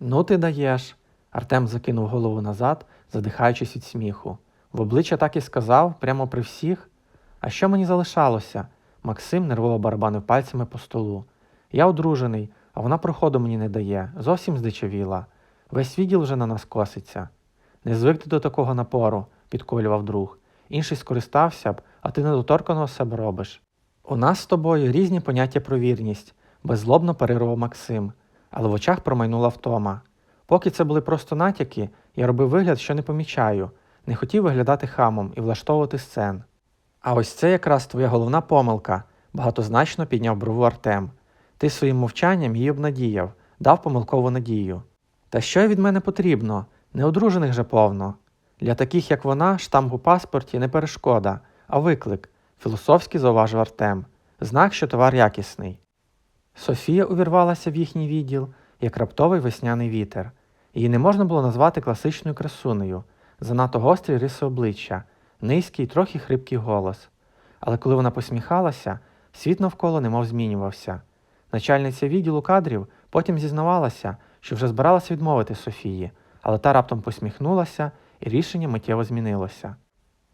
Ну, ти даєш. Артем закинув голову назад, задихаючись від сміху. В обличчя так і сказав, прямо при всіх. А що мені залишалося? Максим нервово барабанив пальцями по столу. Я одружений, а вона проходу мені не дає, зовсім здичавіла. Весь відділ вже на нас коситься. Не звикти до такого напору, підколював друг. Інший скористався б, а ти недоторканого себе робиш. У нас з тобою різні поняття про вірність, беззлобно парирував Максим, але в очах промайнула втома. Поки це були просто натяки, я робив вигляд, що не помічаю, не хотів виглядати хамом і влаштовувати сцен. А ось це якраз твоя головна помилка, багатозначно підняв брову Артем. Ти своїм мовчанням її обнадіяв, дав помилкову надію. Та що від мене потрібно? Неодружених же повно. Для таких, як вона, штамп у паспорті не перешкода, а виклик, філософськи зауважив Артем. Знак, що товар якісний. Софія увірвалася в їхній відділ, як раптовий весняний вітер. Її не можна було назвати класичною красунею, занадто гострі риси обличчя, низький, трохи хрипкий голос. Але коли вона посміхалася, світ навколо немов змінювався. Начальниця відділу кадрів потім зізнавалася, що вже збиралася відмовити Софії, але та раптом посміхнулася, і рішення миттєво змінилося.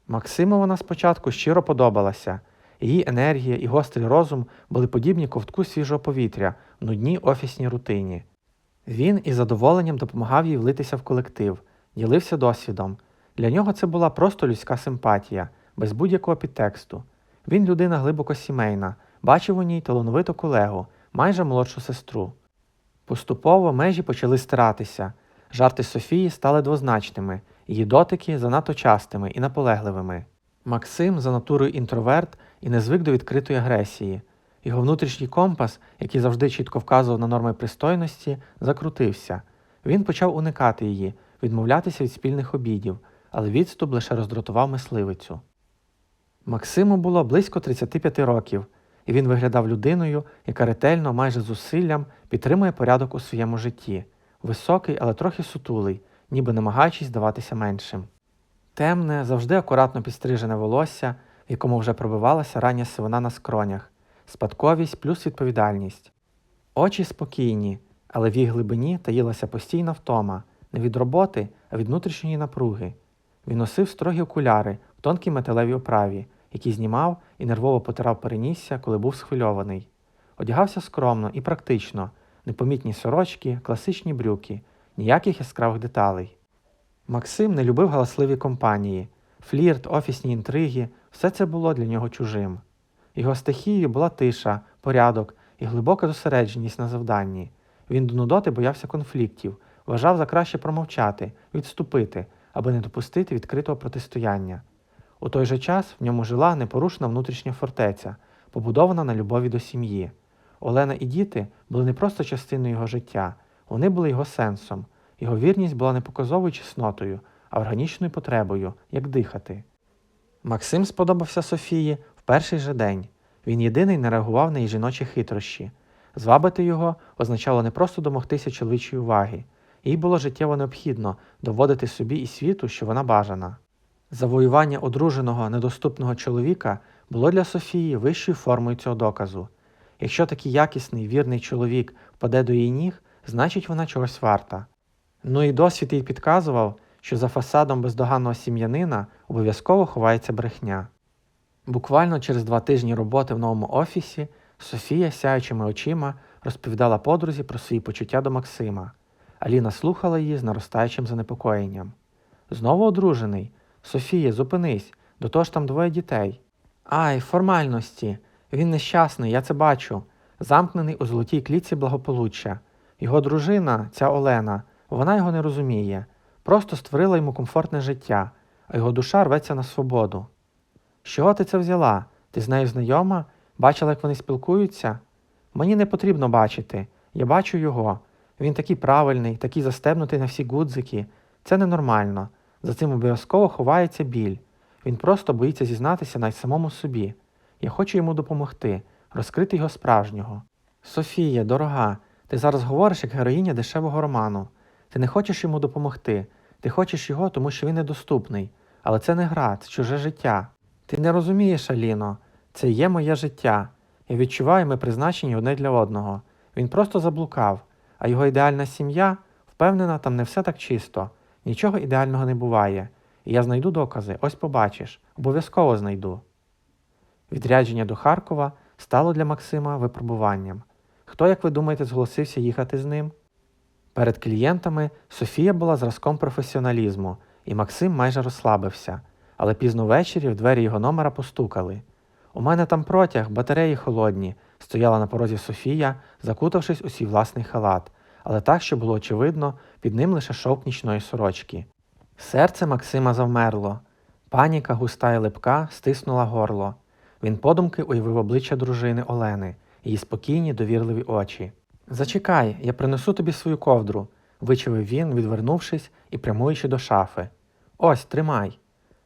Максиму вона спочатку щиро подобалася. Її енергія і гострий розум були подібні ковтку свіжого повітря в нудній офісній рутині. Він із задоволенням допомагав їй влитися в колектив, ділився досвідом. Для нього це була просто людська симпатія, без будь-якого підтексту. Він людина глибоко сімейна, бачив у ній талановиту колегу, майже молодшу сестру. Поступово межі почали стиратися. Жарти Софії стали двозначними, її дотики занадто частими і наполегливими. Максим за натурою інтроверт і не звик до відкритої агресії. Його внутрішній компас, який завжди чітко вказував на норми пристойності, закрутився. Він почав уникати її, відмовлятися від спільних обідів, але відступ лише роздратував мисливицю. Максиму було близько 35 років, і він виглядав людиною, яка ретельно, майже зусиллям, підтримує порядок у своєму житті, високий, але трохи сутулий, ніби намагаючись здаватися меншим. Темне, завжди акуратно підстрижене волосся, в якому вже пробивалася рання сивина на скронях, спадковість плюс відповідальність. Очі спокійні, але в їх глибині таїлася постійна втома, не від роботи, а від внутрішньої напруги. Він носив строгі окуляри в тонкій металевій оправі, які знімав і нервово потирав перенісся, коли був схвильований. Одягався скромно і практично, непомітні сорочки, класичні брюки, ніяких яскравих деталей. Максим не любив галасливі компанії, флірт, офісні інтриги, все це було для нього чужим. Його стихією була тиша, порядок і глибока зосередженість на завданні. Він до нудоти боявся конфліктів, вважав за краще промовчати, відступити, аби не допустити відкритого протистояння. У той же час в ньому жила непорушна внутрішня фортеця, побудована на любові до сім'ї. Олена і діти були не просто частиною його життя, вони були його сенсом. Його вірність була не показовою чеснотою, а органічною потребою, як дихати. Максим сподобався Софії в перший же день. Він єдиний не реагував на її жіночі хитрощі. Звабити його означало не просто домогтися чоловічої уваги, їй було життєво необхідно доводити собі і світу, що вона бажана. Завоювання одруженого недоступного чоловіка було для Софії вищою формою цього доказу. Якщо такий якісний вірний чоловік впаде до її ніг, значить вона чогось варта. Ну і досвід їй підказував, що за фасадом бездоганного сім'янина обов'язково ховається брехня. Буквально через два тижні роботи в новому офісі Софія сяючими очима розповідала подрузі про свої почуття до Максима. Аліна слухала її з наростаючим занепокоєнням. Знову одружений. Софія, зупинись, до того ж там двоє дітей. Ай, формальності. Він нещасний, я це бачу. Замкнений у золотій клітці благополуччя. Його дружина, ця Олена, вона його не розуміє, просто створила йому комфортне життя, а його душа рветься на свободу. З чого ти це взяла? Ти з нею знайома? Бачила, як вони спілкуються? Мені не потрібно бачити. Я бачу його. Він такий правильний, такий застебнутий на всі гудзики. Це ненормально. За цим обов'язково ховається біль. Він просто боїться зізнатися навіть самому собі. Я хочу йому допомогти, розкрити його справжнього. Софія, дорога, ти зараз говориш як героїня дешевого роману. Ти не хочеш йому допомогти. Ти хочеш його, тому що він недоступний. Але це не гра, це чуже життя. Ти не розумієш, Аліно, це є моє життя. Я відчуваю, ми призначені одне для одного. Він просто заблукав, а його ідеальна сім'я Впевнена, там не все так чисто, нічого ідеального не буває. І я знайду докази, ось побачиш, обов'язково знайду. Відрядження до Харкова стало для Максима випробуванням. Хто, як ви думаєте, зголосився їхати з ним? Перед клієнтами Софія була зразком професіоналізму, і Максим майже розслабився, але пізно ввечері в двері його номера постукали. У мене там протяг, батареї холодні, стояла на порозі Софія, закутавшись у свій власний халат, але так, що було очевидно, під ним лише шовк нічної сорочки. Серце Максима завмерло. Паніка, густа і липка, стиснула горло. Він подумки уявив обличчя дружини Олени, її спокійні, довірливі очі. Зачекай, я принесу тобі свою ковдру, вичавив він, відвернувшись і прямуючи до шафи. Ось, тримай.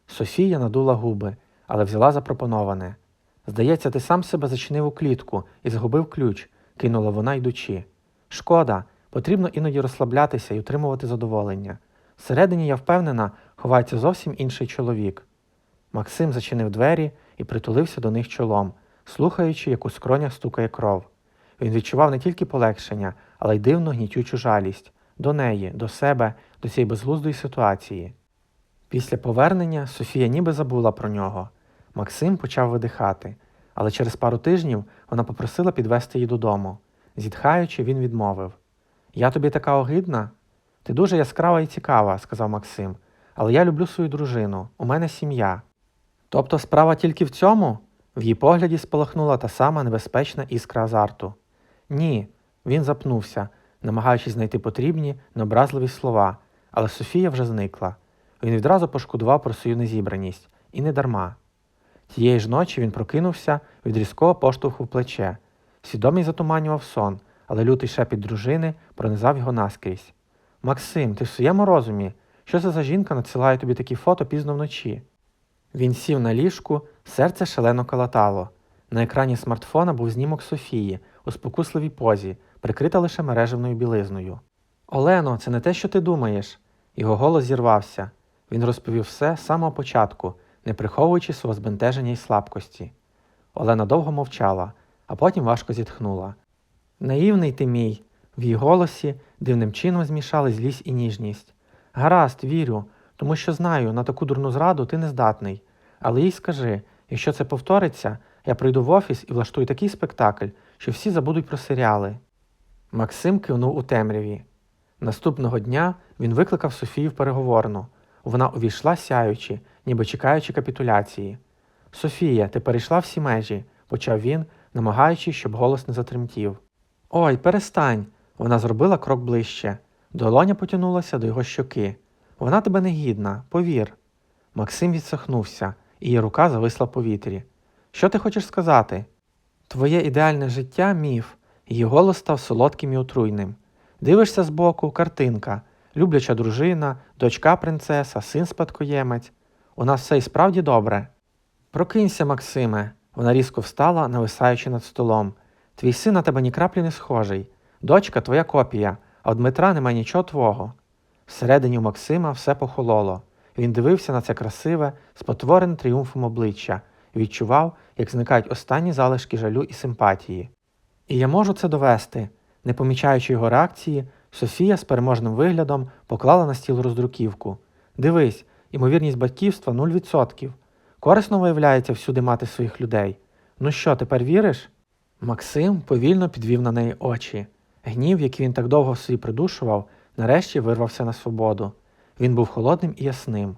Софія надула губи, але взяла запропоноване. Здається, ти сам себе зачинив у клітку і згубив ключ, кинула вона йдучи. Шкода, потрібно іноді розслаблятися і отримувати задоволення. Всередині, я впевнена, ховається зовсім інший чоловік. Максим зачинив двері і притулився до них чолом, слухаючи, як у скронях стукає кров. Він відчував не тільки полегшення, але й дивну гнітючу жалість до неї, до себе, до цієї безглуздої ситуації. Після повернення Софія ніби забула про нього. Максим почав видихати, але через пару тижнів вона попросила підвести її додому. Зітхаючи, він відмовив: Я тобі така огидна? Ти дуже яскрава і цікава, сказав Максим, але я люблю свою дружину, у мене сім'я. Тобто справа тільки в цьому? В її погляді спалахнула та сама небезпечна іскра азарту. Ні, він запнувся, намагаючись знайти потрібні, необразливі слова, але Софія вже зникла. Він відразу пошкодував про свою незібраність, і не дарма. Тієї ж ночі він прокинувся від різкого поштовху в плече. Свідомість затуманював сон, але лютий шепіт дружини пронизав його наскрізь. Максим, ти в своєму розумі? Що це за жінка надсилає тобі такі фото пізно вночі? Він сів на ліжку, серце шалено калатало. На екрані смартфона був знімок Софії у спокусливій позі, прикрита лише мережевною білизною. Олено, це не те, що ти думаєш. Його голос зірвався. Він розповів все з самого початку, не приховуючи свого збентеження і слабкості. Олена довго мовчала, а потім важко зітхнула. Наївний ти мій, в її голосі дивним чином змішали злість і ніжність. Гаразд, вірю, тому що знаю, на таку дурну зраду ти не здатний. Але їй скажи, якщо це повториться, я прийду в офіс і влаштую такий спектакль, що всі забудуть про серіали. Максим кивнув у темряві. Наступного дня він викликав Софію в переговорну. Вона увійшла сяючи, ніби чекаючи капітуляції. Софія, ти перейшла всі межі, почав він, намагаючись, щоб голос не затремтів. Ой, перестань. Вона зробила крок ближче. Долоня потягнулася до його щоки. Вона тебе не гідна, повір. Максим відсахнувся, і її рука зависла в повітрі. Що ти хочеш сказати? Твоє ідеальне життя міф, її голос став солодким і отруйним. Дивишся збоку, картинка, любляча дружина, дочка принцеса, син спадкоємець. У нас все і справді добре. Прокинься, Максиме. Вона різко встала, нависаючи над столом. Твій син на тебе ні краплі не схожий. Дочка твоя копія, а у Дмитра немає нічого твого. Всередині у Максима все похололо. Він дивився на це красиве, спотворене тріумфом обличчя відчував, як зникають останні залишки жалю і симпатії. І я можу це довести. Не помічаючи його реакції, Софія з переможним виглядом поклала на стіл роздруківку. Дивись, ймовірність батьківства 0%. Корисно виявляється всюди мати своїх людей. Ну що, тепер віриш? Максим повільно підвів на неї очі. Гнів, який він так довго собі придушував, нарешті вирвався на свободу. Він був холодним і ясним.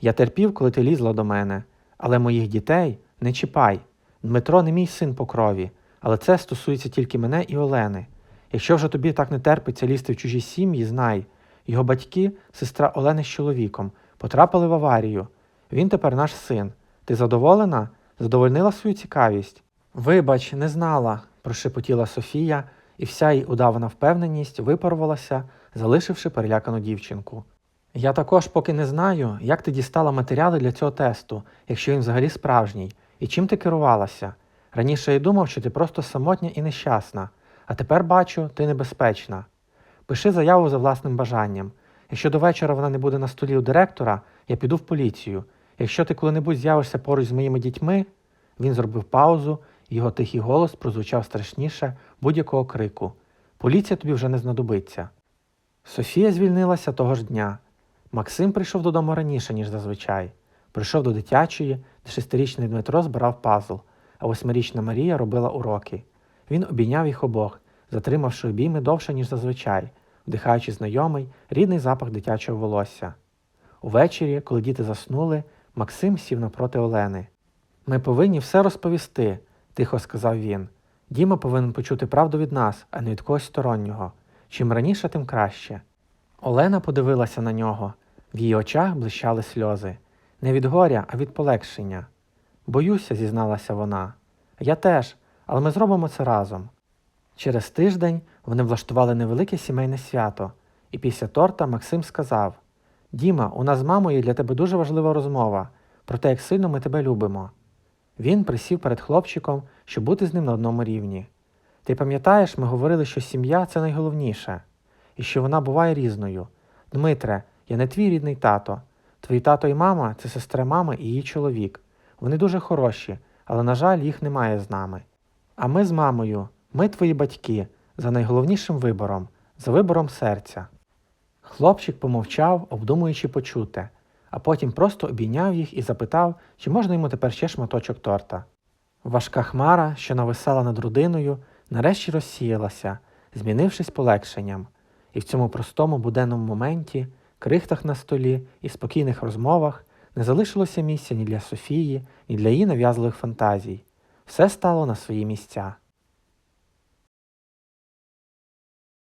Я терпів, коли ти лізла до мене, але моїх дітей не чіпай. Дмитро не мій син по крові, але це стосується тільки мене і Олени. Якщо вже тобі так не терпиться лізти в чужі сім'ї, знай, його батьки, сестра Олени з чоловіком, потрапили в аварію. Він тепер наш син. Ти задоволена? Задовольнила свою цікавість? Вибач, не знала, прошепотіла Софія, і вся її удавана впевненість випарувалася, залишивши перелякану дівчинку. Я також поки не знаю, як ти дістала матеріали для цього тесту, якщо він взагалі справжній, і чим ти керувалася. Раніше я думав, що ти просто самотня і нещасна, а тепер бачу, ти небезпечна. Пиши заяву за власним бажанням. Якщо до вечора вона не буде на столі у директора, я піду в поліцію. Якщо ти коли-небудь з'явишся поруч з моїми дітьми, він зробив паузу, і його тихий голос прозвучав страшніше будь-якого крику. Поліція тобі вже не знадобиться. Софія звільнилася того ж дня. Максим прийшов додому раніше, ніж зазвичай. Прийшов до дитячої, де шестирічний Дмитро збирав пазл, а восьмирічна Марія робила уроки. Він обійняв їх обох, затримавши обійми довше, ніж зазвичай, вдихаючи знайомий, рідний запах дитячого волосся. Увечері, коли діти заснули, Максим сів напроти Олени. Ми повинні все розповісти, тихо сказав він. Діма повинен почути правду від нас, а не від когось стороннього. Чим раніше, тим краще. Олена подивилася на нього. В її очах блищали сльози. Не від горя, а від полегшення. Боюся, зізналася вона. Я теж, але ми зробимо це разом. Через тиждень вони влаштували невелике сімейне свято, і після торта Максим сказав: Діма, у нас з мамою для тебе дуже важлива розмова про те, як сильно ми тебе любимо. Він присів перед хлопчиком, щоб бути з ним на одному рівні. Ти пам'ятаєш, ми говорили, що сім'я це найголовніше, і що вона буває різною. Дмитре, я не твій рідний тато. Твій тато і мама це сестра мами і її чоловік. Вони дуже хороші, але, на жаль, їх немає з нами. А ми з мамою, ми твої батьки, за найголовнішим вибором, за вибором серця. Хлопчик помовчав, обдумуючи почуте, а потім просто обійняв їх і запитав, чи можна йому тепер ще шматочок торта. Важка хмара, що нависала над родиною, нарешті розсіялася, змінившись полегшенням, і в цьому простому буденному моменті, крихтах на столі і спокійних розмовах не залишилося місця ні для Софії, ні для її нав'язливих фантазій. Все стало на свої місця.